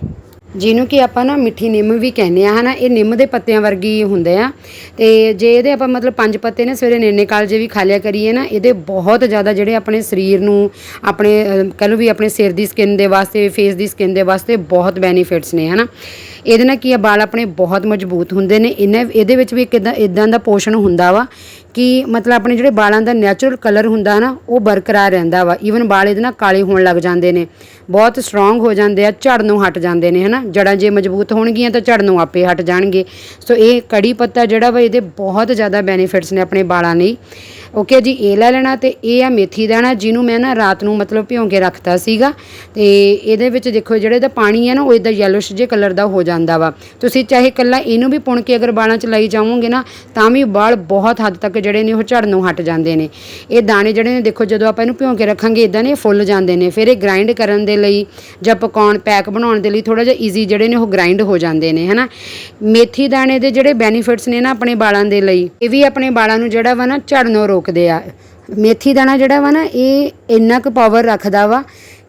Speaker 1: ਜਿਹਨੂੰ ਕਿ ਆਪਾਂ ਨਾ ਮਿੱਠੀ ਨਿੰਮ ਵੀ ਕਹਿੰਦੇ ਆ ਹਨਾ? ਇਹ ਨਿੰਮ ਦੇ ਪੱਤਿਆਂ ਵਰਗੀ ਹੁੰਦੇ ਆ। ਤੇ ਜੇ ਇਹਦੇ ਆਪਾਂ ਮਤਲਬ ਪੰਜ ਪੱਤੇ ਨੇ ਸਵੇਰੇ ਨੇਨੇ ਕਾਲਜੇ ਵੀ ਖਾ ਲਿਆ ਕਰੀਏ ਨਾ ਇਹਦੇ ਬਹੁਤ ਜ਼ਿਆਦਾ ਜਿਹੜੇ ਆਪਣੇ ਸਰੀਰ ਨੂੰ ਆਪਣੇ ਅਹ, ਕਹਿ ਲਓ ਵੀ ਆਪਣੇ ਸਿਰ ਦੀ ਸਕਿਨ ਦੇ ਵਾਸਤੇ ਫੇਸ ਦੀ ਸਕਿਨ ਦੇ ਵਾਸਤੇ ਬਹੁਤ ਬੈਨੀਫਿਟਸ ਨੇ ਹਨਾ? ਇਹਦੇ ਨਾਲ ਕੀ ਆ, ਵਾਲ ਆਪਣੇ ਬਹੁਤ ਮਜ਼ਬੂਤ ਹੁੰਦੇ ਨੇ। ਇਹਨਾਂ, ਇਹਦੇ ਵਿੱਚ ਵੀ ਇੱਕ ਇਦਾਂ ਇਦਾਂ ਦਾ ਪੋਸ਼ਣ ਹੁੰਦਾ ਵਾ ਕਿ ਮਤਲਬ ਆਪਣੇ ਜਿਹੜੇ ਵਾਲਾਂ ਦਾ ਨੈਚੁਰਲ ਕਲਰ ਹੁੰਦਾ ਨਾ, ਉਹ ਬਰਕਰਾਰ ਰਹਿੰਦਾ ਵਾ। ਈਵਨ ਵਾਲ ਇਹਦੇ ਨਾਲ ਕਾਲੇ ਹੋਣ ਲੱਗ ਜਾਂਦੇ ਨੇ। ਬਹੁਤ ਸਟਰੋਂਗ ਹੋ ਜਾਂਦੇ ਆ ਝੜਨੋਂ ਹਟ ਜਾਂਦੇ ਨੇ, ਹਨਾ? ਜੜਾਂ ਜੇ ਮਜ਼ਬੂਤ ਹੋਣਗੀਆਂ ਤਾਂ ਝੜਨੋਂ ਆਪੇ ਹਟ ਜਾਣਗੇ। ਸੋ ਇਹ ਕੜੀ ਪੱਤਾ ਜਿਹੜਾ ਵਾ, ਇਹਦੇ ਬਹੁਤ ਜ਼ਿਆਦਾ ਬੈਨੀਫਿਟਸ ਨੇ ਆਪਣੇ ਵਾਲਾਂ ਲਈ। ਓਕੇ ਜੀ, ਇਹ ਲੈ ਲੈਣਾ ਤੇ ਇਹ ਆ ਮੇਥੀ ਦਾਣਾ ਜਿਹਨੂੰ ਮੈਂ ਨਾ ਰਾਤ ਨੂੰ ਮਤਲਬ ਭਿਉਂ ਕੇ ਰੱਖਤਾ ਸੀਗਾ। ਤੇ ਇਹਦੇ ਵਿੱਚ ਦੇਖੋ ਜਿਹੜੇ ਇਹਦਾ ਪਾਣੀ ਹੈ ਨਾ, ਉਹ ਇਦਾਂ ਯੈਲੋਸ਼ ਜੇ ਕਲਰ ਦਾ ਹੋ ਜਾਂਦਾ ਵਾ। ਤੁਸੀਂ ਚਾਹੇ ਕੱਲਾ ਇਹਨੂੰ ਵੀ ਪੁਣ ਕੇ ਅਗਰ ਵਾਲਾਂ 'ਚ ਲਾਈ ਜਾਵੋਗੇ ਨਾ, ਤਾਂ ਵੀ ਵਾਲ ਬਹੁਤ ਹੱਦ ਤੱਕ ਜਿਹੜੇ ਨੇ ਉਹ ਝੜਨੋਂ ਹਟ ਜਾਂਦੇ ਨੇ। ਇਹ ਦਾਣੇ ਜਿਹੜੇ ਨੇ ਦੇਖੋ, ਜਦੋਂ ਆਪਾਂ ਇਹਨੂੰ ਭਿਉਂ ਕੇ ਰੱਖਾਂਗੇ ਇਦਾਂ ਨੇ ਫੁੱਲ ਜਾਂਦੇ ਨੇ। ਫਿਰ ਇਹ ਗ੍ਰਾਈਂਡ ਕਰਨ ਦੇ ਲਈ ਜਾਂ ਪਕਾਉਣ, ਪੈਕ ਬਣਾਉਣ ਦੇ ਲਈ ਥੋੜਾ ਜਿਹਾ ਈਜ਼ੀ ਜਿਹੜੇ ਨੇ ਉਹ ਗ੍ਰਾਈਂਡ ਹੋ ਜਾਂਦੇ ਨੇ, ਹਨਾ? ਮੇਥੀ ਦਾਣੇ ਦੇ ਜਿਹੜੇ ਬੈਨੀਫਿਟਸ ਨੇ ਨਾ ਆਪਣੇ ਬਾਲਾਂ ਦੇ ਲਈ, ਇਹ ਵੀ ਆਪਣੇ ਬਾਲਾਂ ਨੂੰ ਜਿਹੜਾ ਵਾ ਨਾ ਝੜਨੋਂ ਰੋਕਦੇ ਆ। ਮੇਥੀ ਦਾਣਾ ਜਿਹੜਾ ਵਾ ਨਾ ਇਹ ਇੰਨਾ ਕੁ ਪਾਵਰ ਰੱਖਦਾ ਵਾ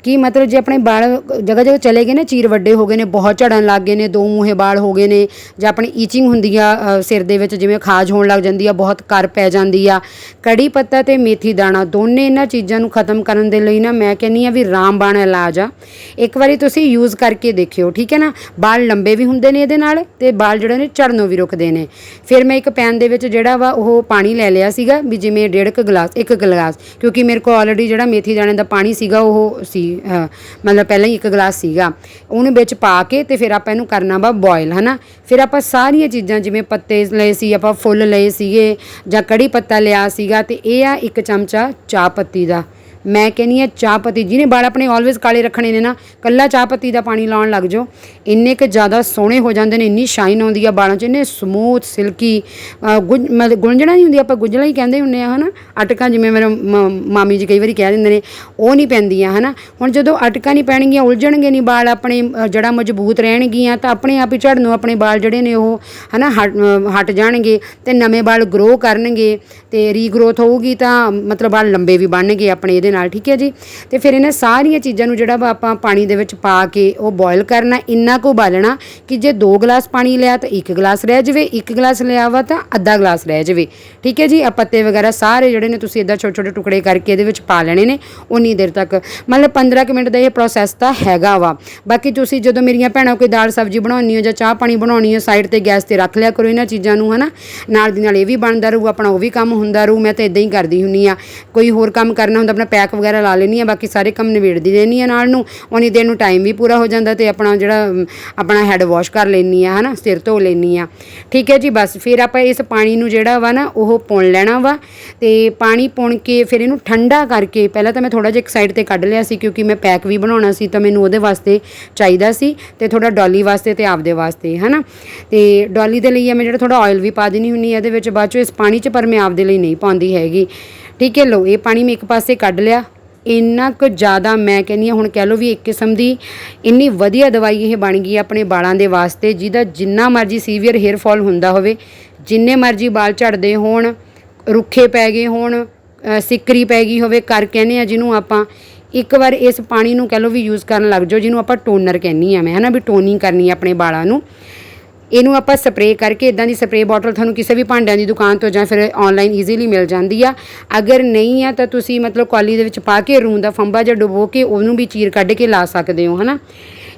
Speaker 1: ਕਿ ਮਤਲਬ ਜੇ ਆਪਣੇ ਵਾਲ ਜਗ੍ਹਾ ਜਗ੍ਹਾ ਚਲੇ ਗਏ ਨੇ, ਚੀਰ ਵੱਡੇ ਹੋ ਗਏ ਨੇ, ਬਹੁਤ ਝੜਨ ਲੱਗ ਗਏ ਨੇ, ਦੋ ਮੂਹੇ ਵਾਲ ਹੋ ਗਏ ਨੇ, ਜਾਂ ਆਪਣੀ ਈਚਿੰਗ ਹੁੰਦੀ ਆ ਸਿਰ ਦੇ ਵਿੱਚ ਜਿਵੇਂ ਖਾਜ ਹੋਣ ਲੱਗ ਜਾਂਦੀ ਆ, ਬਹੁਤ ਕਰ ਪੈ ਜਾਂਦੀ ਆ। ਕੜੀ ਪੱਤਾ ਤੇ ਮੇਥੀ ਦਾਣਾ ਦੋਨੇ ਇਹਨਾਂ ਚੀਜ਼ਾਂ ਨੂੰ ਖਤਮ ਕਰਨ ਦੇ ਲਈ ਨਾ ਮੈਂ ਕਹਿੰਨੀ ਆ ਵੀ ਰਾਮਬਾਣ ਇਲਾਜ ਆ। ਇੱਕ ਵਾਰੀ ਤੁਸੀਂ ਯੂਜ਼ ਕਰਕੇ ਦੇਖਿਓ, ਠੀਕ ਹੈ ਨਾ? ਵਾਲ ਲੰਬੇ ਵੀ ਹੁੰਦੇ ਨੇ ਇਹਦੇ ਨਾਲ ਤੇ ਵਾਲ ਜਿਹੜੇ ਨੇ ਝੜਨੋਂ ਵੀ ਰੁਕਦੇ ਨੇ। ਫਿਰ ਮੈਂ ਇੱਕ ਪੈਨ ਦੇ ਵਿੱਚ ਜਿਹੜਾ ਵਾ ਉਹ ਪਾਣੀ ਲੈ ਲਿਆ ਸੀਗਾ ਵੀ ਜਿਵੇਂ ਡੇਢ ਕੁ ਗਲਾਸ, ਇੱਕ ਗਲਾਸ, ਕਿਉਂਕਿ ਮੇਰੇ ਕੋਲ ਆਲਰੇਡੀ ਜਿਹੜਾ ਮੇਥੀ ਦਾਣੇ ਦਾ ਪਾਣੀ ਸੀਗਾ ਉਹ ਸੀ। ਮਤਲਬ ਪਹਿਲਾਂ ਹੀ ਇੱਕ ਗਲਾਸ ਸੀਗਾ। ਉਹਨੂੰ ਵਿੱਚ ਪਾ ਕੇ ਤੇ ਫਿਰ ਆਪਾਂ ਇਹਨੂੰ ਕਰਨਾ ਵਾ ਬੋਇਲ ਹਨਾ? ਫਿਰ ਆਪਾਂ ਸਾਰੀਆਂ ਚੀਜ਼ਾਂ ਜਿਵੇਂ ਪੱਤੇ ਲਏ ਸੀ, ਆਪਾਂ ਫੁੱਲ ਲਏ ਸੀਗੇ ਜਾਂ ਕੜੀ ਪੱਤਾ ਲਿਆ ਸੀਗਾ ਤੇ ਇਹ ਆ ਇੱਕ ਚਮਚਾ ਚਾਹ ਪੱਤੀ ਦਾ। ਮੈਂ ਕਹਿੰਨੀ ਆ ਚਾਹ ਪੱਤੀ ਜਿਹਨੇ ਵਾਲ ਆਪਣੇ ਆਲਵੇਜ਼ ਕਾਲੇ ਰੱਖਣੇ ਨੇ ਨਾ ਕੱਲਾ ਚਾਹ ਪੱਤੀ ਦਾ ਪਾਣੀ ਲਾਉਣ ਲੱਗ ਜਾਓ। ਇੰਨੇ ਕੁ ਜ਼ਿਆਦਾ ਸੋਹਣੇ ਹੋ ਜਾਂਦੇ ਨੇ ਇੰਨੀ ਸ਼ਾਈਨ ਆਉਂਦੀ ਆ ਵਾਲਾਂ 'ਚ ਇੰਨੇ ਸਮੂਥ ਸਿਲਕੀ ਮਤਲਬ ਗੁੰਝਣਾ ਨਹੀਂ ਹੁੰਦੀ ਆਪਾਂ ਗੁੰਝਲਾ ਹੀ ਕਹਿੰਦੇ ਹੁੰਨੇ ਆ ਹਨਾ? ਅਟਕਾਂ ਜਿਵੇਂ ਮੇਰੇ ਮ- ਮਾਮੀ ਜੀ ਕਈ ਵਾਰੀ ਕਹਿ ਦਿੰਦੇ ਨੇ ਉਹ ਨਹੀਂ ਪੈਂਦੀਆਂ ਹਨਾ? ਹੁਣ ਜਦੋਂ ਅਟਕਾਂ ਨਹੀਂ ਪੈਣਗੀਆਂ ਉਲਝਣਗੇ ਨਹੀਂ ਵਾਲ ਆਪਣੇ ਅ, ਜੜ੍ਹਾਂ ਮਜ਼ਬੂਤ ਰਹਿਣਗੀਆਂ ਤਾਂ ਆਪਣੇ ਆਪ ਹੀ ਝੜ ਨੂੰ ਆਪਣੇ ਵਾਲ ਜਿਹੜੇ ਨੇ ਉਹ ਹਨਾ ਹਟ ਹਟ ਜਾਣਗੇ ਤੇ ਨਵੇਂ ਵਾਲ ਗਰੋ ਕਰਨਗੇ ਤੇ ਰੀਗਰੋਥ ਹੋਊਗੀ ਤਾਂ ਮਤਲਬ ਵਾਲ ਲੰਬੇ ਵੀ ਬਣਨਗੇ ਆਪਣੇ ਇਹਦੇ ਨਾਲ ਨਾਲ, ਠੀਕ ਹੈ ਜੀ? ਤੇ ਫਿਰ ਇਹਨਾਂ ਸਾਰੀਆਂ ਚੀਜ਼ਾਂ ਨੂੰ ਜਿਹੜਾ ਵਾ ਆਪਾਂ ਪਾਣੀ ਦੇ ਵਿੱਚ ਪਾ ਕੇ ਉਹ ਬੋਇਲ ਕਰਨਾ, ਇੰਨਾ ਕੁ ਉਬਾਲਣਾ ਕਿ ਜੇ 2 ਗਲਾਸ ਪਾਣੀ ਲਿਆ ਤਾਂ 1 ਗਲਾਸ ਰਹਿ ਜਾਵੇ 1 ਗਲਾਸ ਲਿਆ ਵਾ ਤਾਂ ਅੱਧਾ ਗਲਾਸ ਰਹਿ ਜਾਵੇ। ਠੀਕ ਹੈ ਜੀ? ਆ ਪੱਤੇ ਵਗੈਰਾ ਸਾਰੇ ਜਿਹੜੇ ਨੇ ਤੁਸੀਂ ਇਦਾਂ ਛੋਟੇ ਛੋਟੇ ਟੁਕੜੇ ਕਰਕੇ ਇਹਦੇ ਵਿੱਚ ਪਾ ਲੈਣੇ ਨੇ, ਉਨੀ ਦੇਰ ਤੱਕ। ਮਤਲਬ 15 ਕੁ ਮਿੰਟ ਦਾ ਇਹ ਪ੍ਰੋਸੈਸ ਤਾਂ ਹੈਗਾ ਵਾ। ਬਾਕੀ ਤੁਸੀਂ ਜਦੋਂ ਮੇਰੀਆਂ ਭੈਣਾਂ ਕੋਈ ਦਾਲ ਸਬਜ਼ੀ ਬਣਾਉਣੀ ਹੋ ਜਾਂ ਚਾਹ ਪਾਣੀ ਬਣਾਉਣੀ ਹੋ ਸਾਈਡ ਤੇ ਗੈਸ ਤੇ ਰੱਖ ਲਿਆ ਕਰੋ ਇਹਨਾਂ ਚੀਜ਼ਾਂ ਨੂੰ, ਹਨਾ? ਨਾਲ ਦੀ ਨਾਲ ਇਹ ਵੀ ਬਣਦਾ ਰਹੂ, ਆਪਣਾ ਉਹ ਵੀ ਕੰਮ ਹੁੰਦਾ ਰਹੂ, ਮੈਂ ਤਾਂ ਇਦਾਂ ਹੀ ਕਰਦੀ ਹੁੰਨੀ ਆ ਕੋਈ ਹੋਰ ਕੰਮ ਕਰਨਾ ਹੁੰਦਾ, ਆਪਣਾ ਪੈਕ ਵਗੈਰਾ ਲਾ ਲੈਣੀ ਆ ਬਾਕੀ ਸਾਰੇ ਕੰਮ ਨਿਬੇੜਦੀ ਰਹਿੰਦੀ ਆ ਨਾਲ ਨੂੰ। ਉਨੀ ਦੇਰ ਨੂੰ ਟਾਈਮ ਵੀ ਪੂਰਾ ਹੋ ਜਾਂਦਾ ਤੇ ਆਪਣਾ ਜਿਹੜਾ ਆਪਣਾ ਹੈਡ ਵਾਸ਼ ਕਰ ਲੈਣੀ ਆ ਹਨਾ, ਸਿਰ ਧੋ ਲੈਣੀ ਆ ਠੀਕ ਹੈ ਜੀ, ਬਸ ਫਿਰ ਆਪਾਂ ਇਸ ਪਾਣੀ ਨੂੰ ਜਿਹੜਾ ਵਾ ਨਾ, ਉਹ ਪੁਣ ਲੈਣਾ ਵਾ। ਤੇ ਪਾਣੀ ਪੁਣ ਕੇ ਫਿਰ ਇਹਨੂੰ ਠੰਡਾ ਕਰਕੇ, ਪਹਿਲਾਂ ਤਾਂ ਮੈਂ ਥੋੜਾ ਜਿਹਾ ਇੱਕ ਸਾਈਡ ਤੇ ਕੱਢ ਲਿਆ ਸੀ, ਕਿਉਂਕਿ ਮੈਂ ਪੈਕ ਵੀ ਬਣਾਉਣਾ ਸੀ, ਤਾਂ ਮੈਨੂੰ ਉਹਦੇ ਵਾਸਤੇ ਚਾਹੀਦਾ ਸੀ ਤੇ ਥੋੜਾ ਡੋਲੀ ਵਾਸਤੇ ਤੇ ਆਪਦੇ ਵਾਸਤੇ, ਹਨਾ। ਤੇ ਡੋਲੀ ਦੇ ਲਈ ਮੈਂ ਜਿਹੜਾ ਥੋੜਾ ਆਇਲ ਵੀ ਪਾ ਦੇਣੀ ਹੁੰਨੀ ਆ ਇਹਦੇ ਵਿੱਚ ਬਾਅਦ ਚੋਂ ਇਸ ਪਾਣੀ 'ਚ, ਪਰ ਮੈਂ ਆਪਦੇ ਲਈ ਨਹੀਂ ਪਾਉਂਦੀ ਹੈਗੀ। ਠੀਕ ਹੈ ਲਓ ਇਹ ਪਾਣੀ ਮੈਂ ਇੱਕ ਪਾਸੇ ਕੱਢ ਲਿਆ। ਇੰਨਾ ਕੁ ਜ਼ਿਆਦਾ ਮੈਂ ਕਹਿੰਦੀ ਹਾਂ ਹੁਣ ਕਹਿ ਲਓ ਵੀ ਇੱਕ ਕਿਸਮ ਦੀ ਇੰਨੀ ਵਧੀਆ ਦਵਾਈ ਇਹ ਬਣ ਗਈ ਆਪਣੇ ਵਾਲਾਂ ਦੇ ਵਾਸਤੇ ਜਿਹਦਾ ਜਿੰਨਾ ਮਰਜ਼ੀ ਸੀਵੀਅਰ ਹੇਅਰ ਫਾਲ ਹੁੰਦਾ ਹੋਵੇ ਜਿੰਨੇ ਮਰਜ਼ੀ ਵਾਲ ਝੜਦੇ ਹੋਣ ਰੁੱਖੇ ਪੈ ਗਏ ਹੋਣ ਅ, ਸਿੱਕਰੀ ਪੈ ਗਈ ਹੋਵੇ ਕਰ ਕਹਿੰਦੇ ਆ ਜਿਹਨੂੰ ਆਪਾਂ ਇੱਕ ਵਾਰ ਇਸ ਪਾਣੀ ਨੂੰ ਕਹਿ ਲਓ ਵੀ ਯੂਜ਼ ਕਰਨ ਲੱਗ ਜਾਓ ਜਿਹਨੂੰ ਆਪਾਂ ਟੋਨਰ ਕਹਿੰਨੀ ਆ ਮੈਂ ਹਨਾ ਵੀ ਟੋਨਿੰਗ ਕਰਨੀ ਆਪਣੇ ਵਾਲਾਂ ਨੂੰ। ਇਹਨੂੰ ਆਪਾਂ ਸਪਰੇਅ ਕਰਕੇ ਇਦਾਂ ਦੀ ਸਪਰੇਅ ਬੋਟਲ ਤੁਹਾਨੂੰ ਕਿਸੇ ਵੀ ਭਾਂਡਿਆਂ ਦੀ ਦੁਕਾਨ ਤੋਂ ਜਾਂ ਫਿਰ ਆਨਲਾਈਨ ਈਜ਼ੀਲੀ ਮਿਲ ਜਾਂਦੀ ਆ। ਅਗਰ ਨਹੀਂ ਆ ਤਾਂ ਤੁਸੀਂ ਮਤਲਬ ਕੌਲੀ ਦੇ ਵਿੱਚ ਪਾ ਕੇ, ਰੂੰ ਦਾ ਫੰਬਾ ਜਾਂ ਡੁਬੋ ਕੇ ਉਹਨੂੰ ਵੀ ਚੀਰ ਕੱਢ ਕੇ ਲਾ ਸਕਦੇ ਹੋ, ਹਨਾ?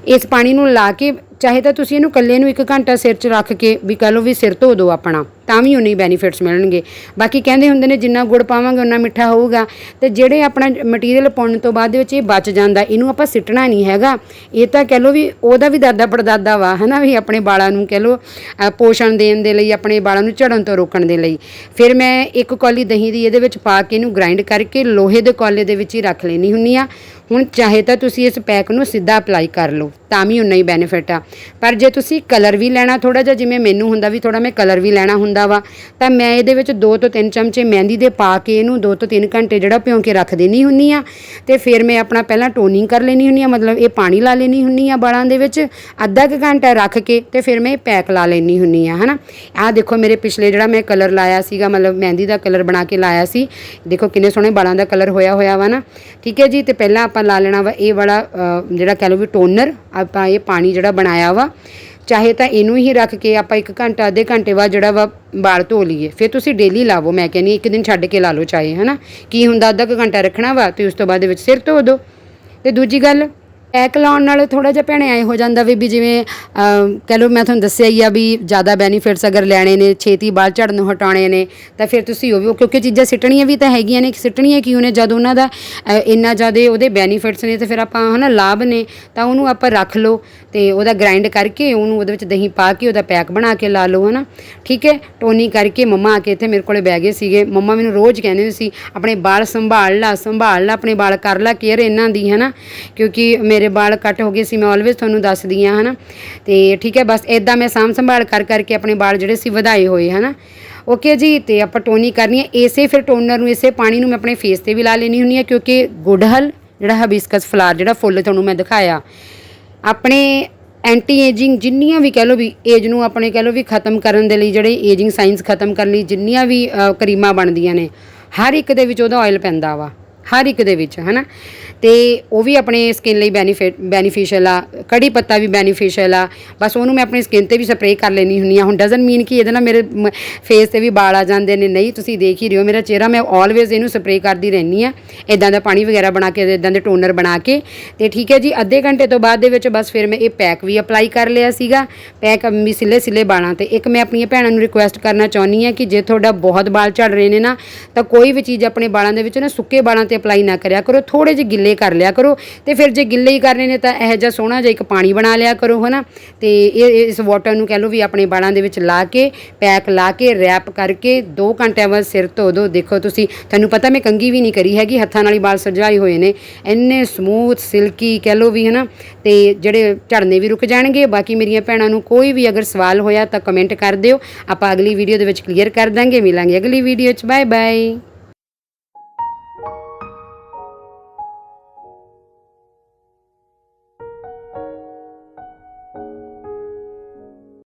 Speaker 1: ਇਸ ਪਾਣੀ ਨੂੰ ਲਾ ਕੇ, ਚਾਹੇ ਤਾਂ ਤੁਸੀਂ ਇਹਨੂੰ ਕੱਲੇ ਨੂੰ 1 ਘੰਟਾ ਸਿਰ 'ਚ ਰੱਖ ਕੇ ਵੀ ਕਹ ਲਓ ਵੀ ਸਿਰ ਧੋ ਦਿਓ ਆਪਣਾ। ਤਾਂ ਵੀ ਉਨੇ ਬੈਨੀਫਿਟਸ ਮਿਲਣਗੇ। ਬਾਕੀ ਕਹਿੰਦੇ ਹੁੰਦੇ ਨੇ, ਜਿੰਨਾ ਗੁੜ ਪਾਵਾਂਗੇ, ਉਨਾ ਮਿੱਠਾ ਹੋਊਗਾ। ਤੇ ਜਿਹੜੇ ਆਪਣਾ ਮਟੀਰੀਅਲ ਪਾਉਣ ਤੋਂ ਬਾਅਦ ਦੇ ਵਿੱਚ ਇਹ ਬਚ ਜਾਂਦਾ, ਇਹਨੂੰ ਆਪਾਂ ਸਿੱਟਣਾ ਨਹੀਂ ਹੈਗਾ। ਇਹ ਤਾਂ ਕਹਿ ਲਓ ਵੀ ਉਹਦਾ ਵੀ ਦਾਦਾ ਪੜਦਾਦਾ ਵਾ, ਹਨਾ ਵੀ ਆਪਣੇ ਵਾਲਾਂ ਨੂੰ ਕਹਿ ਲਓ ਪੋਸ਼ਣ ਦੇਣ ਦੇ ਲਈ, ਆਪਣੇ ਵਾਲਾਂ ਨੂੰ ਝੜਨ ਤੋਂ ਰੋਕਣ ਦੇ ਲਈ। ਫਿਰ ਮੈਂ ਇੱਕ ਕੌਲੀ ਦਹੀਂ ਦੀ ਇਹਦੇ ਵਿੱਚ ਪਾ ਕੇ ਇਹਨੂੰ ਗ੍ਰਾਈਂਡ ਕਰਕੇ ਲੋਹੇ ਦੇ ਕੋਲੇ ਦੇ ਵਿੱਚ ਹੀ ਰੱਖ ਲੈਣੀ ਹੁੰਨੀ ਆ ਹੁਣ ਚਾਹੇ ਤਾਂ ਤੁਸੀਂ ਇਸ ਪੈਕ ਨੂੰ ਸਿੱਧਾ ਅਪਲਾਈ ਕਰ ਲਓ, ਤਾਂ ਵੀ ਉਨਾ ਹੀ ਬੈਨੀਫਿਟ ਆ। ਪਰ ਜੇ ਤੁਸੀਂ ਕਲਰ ਵੀ ਲੈਣਾ ਥੋੜਾ ਜਿਹਾ, ਜਿਵੇਂ ਮੈਨੂੰ ਹੁੰਦਾ ਵੀ ਥੋੜਾ ਮੈਂ ਕਲਰ ਵੀ ਲੈਣਾ ਹੁੰਦਾ ਵਾ, ਤਾਂ ਮੈਂ ਇਹਦੇ ਵਿੱਚ 2 ਤੋਂ 3 ਚਮਚੇ ਮਹਿੰਦੀ ਦੇ ਪਾ ਕੇ ਇਹਨੂੰ 2 ਤੋਂ 3 ਘੰਟੇ ਜਿਹੜਾ ਭਿਉਂ ਕੇ ਰੱਖ ਦੇਣੀ ਹੁੰਨੀ ਆ, ਤੇ ਫਿਰ ਮੈਂ ਆਪਣਾ ਪਹਿਲਾਂ ਟੋਨਿੰਗ ਕਰ ਲੈਣੀ ਹੁੰਨੀ ਆ, ਮਤਲਬ ਇਹ ਪਾਣੀ ਲਾ ਲੈਣੀ ਹੁੰਨੀ ਆ ਬਾਲਾਂ ਦੇ ਵਿੱਚ, ਅੱਧਾ ਕੁ ਘੰਟਾ ਰੱਖ ਕੇ ਤੇ ਫਿਰ ਮੈਂ ਇਹ ਪੈਕ ਲਾ ਲੈਣੀ ਹੁੰਨੀ ਆ, ਹਨਾ? ਆਹ ਦੇਖੋ ਮੇਰੇ ਪਿਛਲੇ ਜਿਹੜਾ ਮੈਂ ਕਲਰ ਲਾਇਆ ਸੀਗਾ, ਮਤਲਬ ਮਹਿੰਦੀ ਦਾ ਕਲਰ ਬਣਾ ਕੇ ਲਾਇਆ ਸੀ, ਦੇਖੋ ਕਿੰਨੇ ਸੋਹਣੇ ਬਾਲਾਂ ਦਾ ਕਲਰ ਹੋਇਆ ਹੋਇਆ ਵਾ ਨਾ। ਠੀਕ ਹੈ ਜੀ, ਤੇ ਪਹਿਲਾਂ ਆਪਾਂ ਲਾ ਲੈਣਾ ਵਾ, ਇਹ ਵਾਲਾ ਜਿਹੜਾ ਕਹਿ ਲਓ ਵੀ ਟੋਨਰ ਆਪਾਂ ਇਹ ਪਾਣੀ ਜਿਹੜਾ ਬਣਾਇਆ ਵਾ, ਚਾਹੇ ਤਾਂ ਇਹਨੂੰ ਹੀ ਰੱਖ ਕੇ ਆਪਾਂ ਇੱਕ ਘੰਟਾ, ਅੱਧੇ ਘੰਟੇ ਬਾਅਦ ਜਿਹੜਾ ਵਾ ਵਾਲ ਧੋ ਲਈਏ। ਫਿਰ ਤੁਸੀਂ ਡੇਲੀ ਲਾਵੋ, ਮੈਂ ਕਹਿੰਨੀ ਇੱਕ ਦਿਨ ਛੱਡ ਕੇ ਲਾ ਲਓ ਚਾਹੇ, ਹਨਾ? ਕੀ ਹੁੰਦਾ, ਅੱਧਾ ਕੁ ਘੰਟਾ ਰੱਖਣਾ ਵਾ ਤੇ ਉਸ ਤੋਂ ਬਾਅਦ ਵਿੱਚ ਸਿਰ ਧੋ ਦਿਓ ਤੇ ਦੂਜੀ ਗੱਲ ਪੈਕ ਲਾਉਣ ਨਾਲ ਥੋੜਾ ਜਿਹਾ ਭੈਣੇ ਐ ਹੋ ਜਾਂਦਾ ਵੀ ਵੀ ਜਿਵੇਂ ਅਮ, ਕਹਿ ਲਓ ਮੈਂ ਤੁਹਾਨੂੰ ਦੱਸਿਆ ਹੀ ਆ ਵੀ ਜ਼ਿਆਦਾ ਬੈਨੀਫਿਟਸ ਅਗਰ ਲੈਣੇ ਨੇ ਛੇਤੀ ਬਾਲ ਝੜਨ ਨੂੰ ਹਟਾਉਣੇ ਨੇ ਤਾਂ ਫਿਰ ਤੁਸੀਂ ਉਹ ਵੀ ਕਿਉਂਕਿ ਚੀਜ਼ਾਂ ਸਿੱਟਣੀਆਂ ਵੀ ਤਾਂ ਹੈਗੀਆਂ ਨੇ ਸਿੱਟਣੀਆਂ ਕਿਉਂ ਨੇ? ਜਦ ਉਹਨਾਂ ਦਾ ਅ, ਇੰਨਾ ਜ਼ਿਆਦਾ ਉਹਦੇ ਬੈਨੀਫਿਟਸ ਨੇ ਤੇ ਫਿਰ ਆਪਾਂ ਹਨਾ ਲਾਭ ਨੇ ਤਾਂ ਉਹਨੂੰ ਆਪਾਂ ਰੱਖ ਲਓ ਤੇ ਉਹਦਾ ਗ੍ਰਾਈਂਡ ਕਰਕੇ ਉਹਨੂੰ ਉਹਦੇ ਵਿੱਚ ਦਹੀਂ ਪਾ ਕੇ ਉਹਦਾ ਪੈਕ ਬਣਾ ਕੇ ਲਾ ਲਓ ਹਨਾ। ਠੀਕ ਹੈ? ਟੋਨੀ ਕਰਕੇ ਮੰਮਾ ਆ ਕੇ ਇੱਥੇ ਮੇਰੇ ਕੋਲੇ ਬਹਿ ਗਏ ਸੀਗੇ। ਮੰਮਾ ਮੈਨੂੰ ਰੋਜ਼ ਕਹਿੰਦੇ ਹੁੰਦੇ ਸੀ ਆਪਣੇ ਵਾਲ ਸੰਭਾਲ ਲਾ ਸੰਭਾਲ ਲਾ ਆਪਣੇ ਵਾਲ ਕਰ ਲਾ ਕੇਅਰ ਇਹਨਾਂ ਦੀ ਹਨਾ। ਕਿਉਂਕਿ ਮੇਰੇ ਵਾਲ ਕੱਟ ਹੋ ਗਏ ਸੀ, ਮੈਂ ਆਲਵੇਜ਼ ਤੁਹਾਨੂੰ ਦੱਸਦੀ ਆ ਹਨਾ? ਤੇ ਠੀਕ ਹੈ, ਬਸ ਇਦਾਂ ਮੈਂ ਸਾਂਭ ਸੰਭਾਲ ਕਰ, ਕਰਕੇ ਆਪਣੇ ਵਾਲ ਜਿਹੜੇ ਸੀ ਵਧਾਏ ਹੋਏ, ਹਨਾ? ਓਕੇ ਜੀ, ਤੇ ਆਪਾਂ ਟੋਨੀ ਕਰਨੀ ਹੈ, ਇਸੇ ਫਿਰ ਟੋਨਰ ਨੂੰ, ਇਸੇ ਪਾਣੀ ਨੂੰ ਮੈਂ ਆਪਣੇ ਫੇਸ ਤੇ ਵੀ ਲਾ ਲੈਣੀ ਹੁੰਦੀ ਹੈ, ਕਿਉਂਕਿ ਗੁੜਹਲ, ਜਿਹੜਾ ਹਬਿਸਕਸ ਫਲਾਰ ਜਿਹੜਾ ਫੁੱਲ ਤੁਹਾਨੂੰ ਮੈਂ ਦਿਖਾਇਆ, ਆਪਣੇ ਐਂਟੀ ਏਜਿੰਗ ਜਿੰਨੀਆਂ ਵੀ ਕਹਿ ਲਓ ਵੀ ਏਜ ਨੂੰ ਆਪਣੇ ਕਹਿ ਲਓ ਵੀ ਖਤਮ ਕਰਨ ਦੇ ਲਈ, ਜਿਹੜੇ ਏਜਿੰਗ ਸਾਇੰਸ ਖਤਮ ਕਰਨ ਲਈ ਜਿੰਨੀਆਂ ਵੀ ਕਰੀਮਾਂ ਬਣਦੀਆਂ ਨੇ, ਹਰ ਇੱਕ ਦੇ ਵਿੱਚ ਉਹਦਾ ਆਇਲ ਪੈਂਦਾ ਵਾ, ਹਰ ਇੱਕ ਦੇ ਵਿੱਚ, ਹਨਾ? ਤੇ ਉਹ ਵੀ ਆਪਣੇ ਸਕਿਨ ਲਈ ਬੈਨੀਫਿਟ ਬੈਨੀਫੀਸ਼ੀਅਲ ਆ, ਕੜੀ ਪੱਤਾ ਵੀ ਬੈਨੀਫੀਸ਼ੀਅਲ ਆ। ਬਸ ਉਹਨੂੰ ਮੈਂ ਆਪਣੀ ਸਕਿਨ ਤੇ ਵੀ ਸਪਰੇਅ ਕਰ ਲੈਣੀ ਹੁੰਨੀ ਆ ਹੁਣ ਡਸਨਟ ਮੀਨ ਕਿ ਇਹਦੇ ਨਾਲ ਮੇਰੇ ਫੇਸ ਤੇ ਵੀ ਵਾਲ ਆ ਜਾਂਦੇ ਨੇ। ਨਹੀਂ, ਤੁਸੀਂ ਦੇਖ ਹੀ ਰਹੇ ਹੋ। ਮੇਰਾ ਚਿਹਰਾ ਮੈਂ ਆਲਵੇਜ਼ ਇਹਨੂੰ ਸਪਰੇਅ ਕਰਦੀ ਰਹਿੰਦੀ ਆ ਇਦਾਂ ਦਾ ਪਾਣੀ ਵਗੈਰਾ ਬਣਾ ਕੇ ਇਦਾਂ ਦੇ ਟੋਨਰ ਬਣਾ ਕੇ। ਤੇ ਠੀਕ ਹੈ ਜੀ, ਅੱਧੇ ਘੰਟੇ ਤੋਂ ਬਾਅਦ ਦੇ ਵਿੱਚ ਬਸ ਫਿਰ ਮੈਂ ਇਹ ਪੈਕ ਵੀ ਅਪਲਾਈ ਕਰ ਲਿਆ ਸੀਗਾ। ਪੈਕ ਵੀ ਸਿੱਲੇ ਸਿੱਲੇ ਬਾਲਾਂ ਤੇ। ਇੱਕ ਮੈਂ ਆਪਣੀਆਂ ਭੈਣਾਂ ਨੂੰ ਰਿਕੁਐਸਟ ਕਰਨਾ ਚਾਹੁੰਦੀ ਆ ਕਿ ਜੇ ਤੁਹਾਡਾ ਬਹੁਤ ਵਾਲ ਝੜ ਰਹੇ ਨੇ ਨਾ, ਤਾਂ ਕੋਈ ਵੀ ਚੀਜ਼ ਆਪਣੇ ਵਾਲਾਂ ਦੇ ਵਿੱਚ ਨਾ ਸੁੱਕੇ ਵਾਲਾਂ ਤੇ ਅਪਲਾਈ ਨਾ ਕਰਿਆ ਕਰੋ। ਥੋੜੇ ਜਿਹੇ ਗਿੱਲੇ ਗਿੱਲੇ ਕਰ ਲਿਆ ਕਰੋ। ਤੇ ਫਿਰ ਜੇ ਗਿੱਲੇ ਹੀ ਕਰਨੇ ਨੇ ਤਾਂ ਇਹੋ ਜਿਹਾ ਸੋਹਣਾ ਜਿਹਾ ਇੱਕ ਪਾਣੀ ਬਣਾ ਲਿਆ ਕਰੋ, ਹਨਾ? ਤੇ ਇਹ, ਇਹ- ਇਸ ਵਾਟਰ ਨੂੰ ਕਹਿ ਲਓ ਵੀ ਆਪਣੇ ਬਾਲਾਂ ਦੇ ਵਿੱਚ ਲਾ ਕੇ, ਪੈਕ ਲਾ ਕੇ ਰੈਪ ਕਰਕੇ 2 ਘੰਟਿਆਂ ਬਾਅਦ ਸਿਰ ਧੋ ਦਿਓ ਦੇਖੋ ਤੁਸੀਂ, ਤੁਹਾਨੂੰ ਪਤਾ ਮੈਂ ਕੰਗੀ ਵੀ ਨਹੀਂ ਕਰੀ ਹੈਗੀ, ਹੱਥਾਂ ਨਾਲ ਹੀ ਵਾਲ ਸਜਾਏ ਹੋਏ ਨੇ। ਇੰਨੇ ਸਮੂਥ ਸਿਲਕੀ ਕਹਿ ਲਓ ਵੀ, ਹਨਾ? ਤੇ ਜਿਹੜੇ ਝੜਨੇ ਵੀ ਰੁਕ ਜਾਣਗੇ, ਬਾਕੀ ਮੇਰੀਆਂ ਭੈਣਾਂ ਨੂੰ ਕੋਈ ਵੀ ਅਗਰ ਸਵਾਲ ਹੋਇਆ ਤਾਂ ਕਮੈਂਟ ਕਰ ਦਿਓ। ਆਪਾਂ ਅਗਲੀ ਵੀਡੀਓ ਦੇ ਵਿੱਚ ਕਲੀਅਰ ਕਰ ਦਾਂਗੇ। ਮਿਲਾਂਗੇ ਅਗਲੀ ਵੀਡੀਓ 'ਚ। Bye bye